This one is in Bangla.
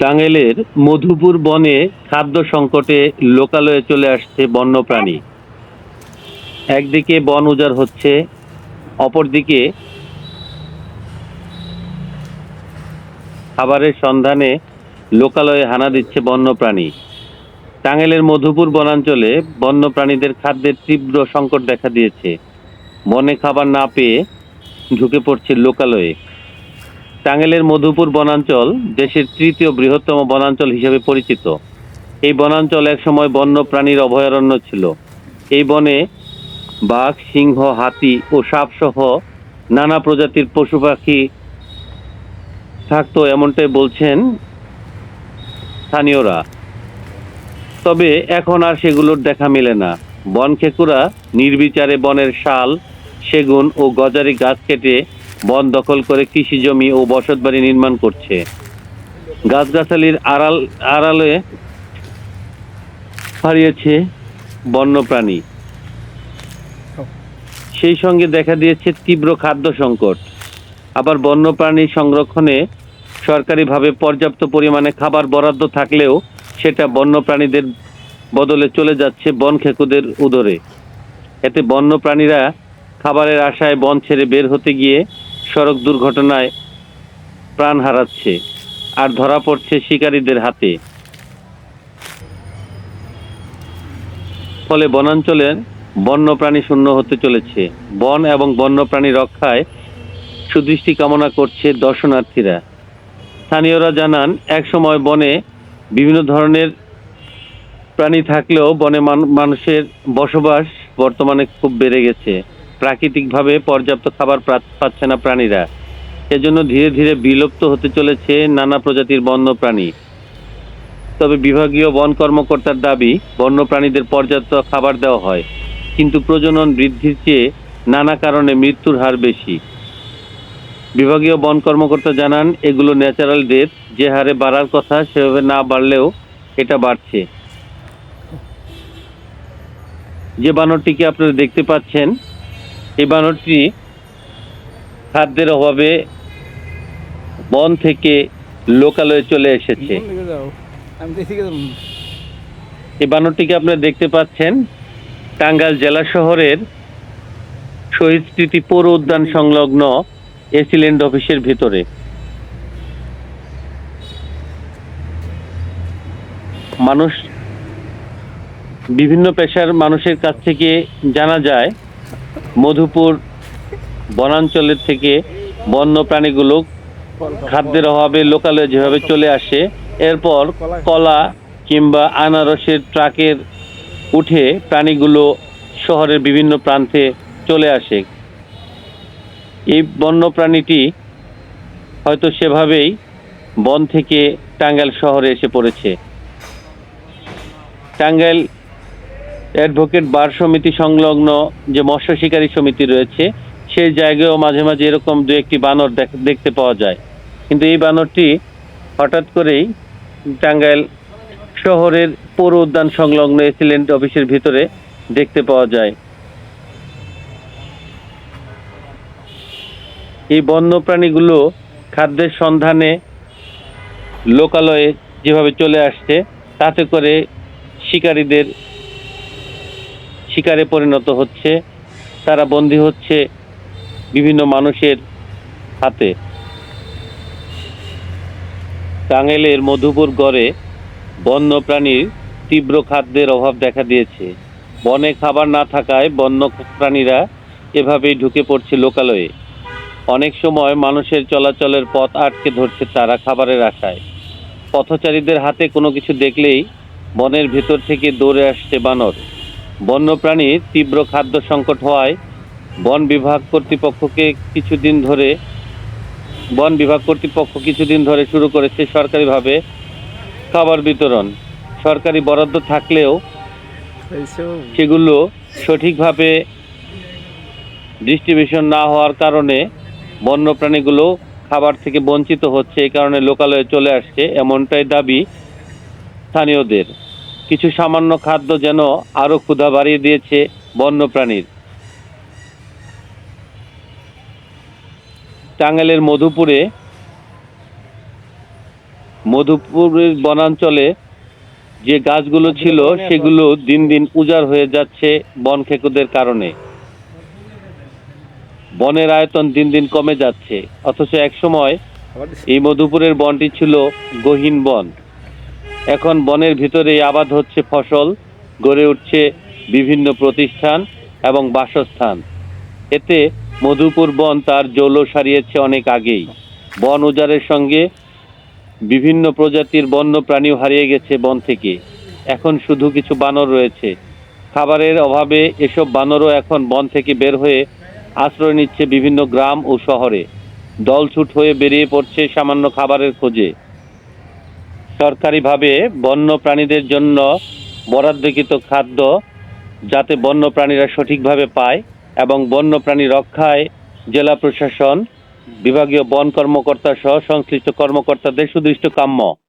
টাঙ্গাইলের মধুপুর বনে খাদ্য সংকটে লোকালয়ে চলে আসছে বন্যপ্রাণী। একদিকে বন উজাড় হচ্ছে, অপরদিকে খাবারের সন্ধানে লোকালয়ে হানা দিচ্ছে বন্যপ্রাণী। টাঙ্গাইলের মধুপুর বনাঞ্চলে বন্য প্রাণীদের খাদ্যের তীব্র সংকট দেখা দিয়েছে। বনে খাবার না পেয়ে ঢুকে পড়ছে লোকালয়ে। টাঙ্গাইলের মধুপুর বনাঞ্চল দেশের তৃতীয় বৃহত্তম বনাঞ্চল হিসেবে পরিচিত। এই বনাঞ্চল একসময় বন্য প্রাণীর অভয়ারণ্য ছিল। এই বনে বাঘ, সিংহ, হাতি ও সাপসহ নানা প্রজাতির পশু পাখি থাকতো এমনটাই বলছেন স্থানীয়রা। তবে এখন আর সেগুলোর দেখা মেলে না। বন খেকুরা নির্বিচারে বনের শাল, সেগুন ও গজারি গাছ কেটে বন দখল করে কৃষি জমি ও বসতবাড়ি নির্মাণ করছে। গাছগাছালির আড়াল, আড়ালে হারিয়েছে বন্যপ্রাণী। সেই সঙ্গে দেখা দিয়েছে তীব্র খাদ্য সংকট। আবার বন্যপ্রাণী সংরক্ষণে সরকারিভাবে পর্যাপ্ত পরিমাণে খাবার বরাদ্দ থাকলেও সেটা বন্যপ্রাণীদের বদলে চলে যাচ্ছে বন খেকুদের উদরে। এতে বন্যপ্রাণীরা খাবারের আশায় বন ছেড়ে বের হতে গিয়ে সড়ক দুর্ঘটনায় প্রাণ হারাচ্ছে আর ধরা পড়ছে শিকারীদের হাতে। ফলে বনাঞ্চলের বন্যপ্রাণী শূন্য হতে চলেছে। বন এবং বন্যপ্রাণী রক্ষায় সুদৃষ্টি কামনা করছে দর্শনার্থীরা। স্থানীয়রা জানান, একসময় বনে বিভিন্ন ধরনের প্রাণী থাকলেও বনে মান- মানুষের বসবাস বর্তমানে খুব বেড়ে গেছে। প্রাকৃতিকভাবে পর্যাপ্ত খাবার পাচ্ছে না প্রাণীরা। এজন্য ধীরে ধীরে বিলুপ্ত হতে চলেছে নানা প্রজাতির বন্য প্রাণী তবে বিভাগীয় বন কর্মকর্তার দাবি বন্য প্রাণীদের পর্যাপ্ত খাবার দেওয়া হয়, কিন্তু প্রজনন বৃদ্ধির চেয়ে নানা কারণে মৃত্যুর হার বেশি। বিভাগীয় বন কর্মকর্তা জানান, এগুলো ন্যাচারাল ডেথ যে হারে বাড়ার কথা, সেভাবে না বাড়লেও এটা বাড়ছে। যে বানরটিকে আপনারা দেখতে পাচ্ছেন এই বানরটি খাদ্যের অভাবে বন থেকে লোকালয়ে চলে এসেছে। এই বানরটিকে আপনারা দেখতে পাচ্ছেন টাঙ্গাইল জেলা শহরের শহীদ স্মৃতি পৌর উদ্যান সংলগ্ন এসিল্যান্ড অফিসের ভিতরে। মানুষ বিভিন্ন পেশার মানুষের কাছ থেকে জানা যায় মধুপুর বনাঞ্চলের থেকে বন্য প্রাণীগুলো খাদ্যের অভাবে লোকালয়ে যেভাবে চলে আসে, এরপর কলা কিংবা আনারসের ট্রাকের উঠে প্রাণীগুলো শহরের বিভিন্ন প্রান্তে চলে আসে। এই বন্য প্রাণীটি হয়তো সেভাবেই বন থেকে টাঙ্গাইল শহরে এসে পড়েছে। টাঙ্গাইল অ্যাডভোকেট বার সমিতি সংলগ্ন যে মৎস্য শিকারী সমিতি রয়েছে, সেই জায়গায়ও মাঝে মাঝে এরকম দু একটি বানর দেখ- দেখতে পাওয়া যায়। কিন্তু এই বানরটি হঠাৎ করেই টাঙ্গাইল শহরের পৌর উদ্যান সংলগ্ন এসিলেন্ট অফিসের ভিতরে দেখতে পাওয়া যায়। এই বন্যপ্রাণীগুলো খাদ্যের সন্ধানে লোকালয়ে যেভাবে চলে আসছে, তাতে করে শিকারীদের শিকারে পরিণত হচ্ছে, তারা বন্দী হচ্ছে বিভিন্ন মানুষের হাতে। টাঙ্গাইলের মধুপুর গড়ে বন্য প্রাণীর তীব্র খাদ্যের অভাব দেখা দিয়েছে। বনে খাবার না থাকায় বন্য প্রাণীরা এভাবেই ঢুকে পড়ছে লোকালয়ে। অনেক সময় মানুষের চলাচলের পথ আটকে ধরছে তারা খাবারের আশায়। পথচারীদের হাতে কোনো কিছু দেখলেই বনের ভেতর থেকে দৌড়ে আসছে বানর। বন্যপ্রাণীর তীব্র খাদ্য সংকট হওয়ায় বন বিভাগ কর্তৃপক্ষকে কিছুদিন ধরে, বন বিভাগ কর্তৃপক্ষ কিছুদিন ধরে শুরু করেছে সরকারিভাবে খাবার বিতরণ। সরকারি বরাদ্দ থাকলেও সেগুলো সঠিকভাবে ডিস্ট্রিবিউশন না হওয়ার কারণে বন্যপ্রাণীগুলো খাবার থেকে বঞ্চিত হচ্ছে এই কারণে লোকালয়ে চলে আসছে, এমনটাই দাবি স্থানীয়দের। কিছু সামান্য খাদ্য যেন আরও ক্ষুধা বাড়িয়ে দিয়েছে বন্যপ্রাণীর। টাঙ্গাইলের মধুপুরে, মধুপুরের বনাঞ্চলে যে গাছগুলো ছিল সেগুলো দিন দিন উজাড় হয়ে যাচ্ছে বন খেকুদের কারণে। বনের আয়তন দিন দিন কমে যাচ্ছে, অথচ এক সময় এই মধুপুরের বনটি ছিল গহীন বন। এখন বনের ভিতরে আবাদ হচ্ছে ফসল, গড়ে উঠছে বিভিন্ন প্রতিষ্ঠান এবং বাসস্থান। এতে মধুপুর বন তার জৌল সারিয়েছে অনেক আগেই। বন উজাড়ের সঙ্গে বিভিন্ন প্রজাতির বন্য প্রাণীও হারিয়ে গেছে বন থেকে। এখন শুধু কিছু বানর রয়েছে। খাবারের অভাবে এসব বানরও এখন বন থেকে বের হয়ে আশ্রয় নিচ্ছে বিভিন্ন গ্রাম ও শহরে। দলছুট হয়ে বেরিয়ে পড়ছে সামান্য খাবারের খোঁজে। সরকারিভাবে বন্য প্রাণীদের জন্য বরাদ্দকৃত খাদ্য যাতে বন্য প্রাণীরা সঠিকভাবে পায় এবং বন্য প্রাণী রক্ষায় জেলা প্রশাসন, বিভাগীয় বন কর্মকর্তা সহ সংশ্লিষ্ট কর্মকর্তাদের সুদৃষ্ট কাম্য।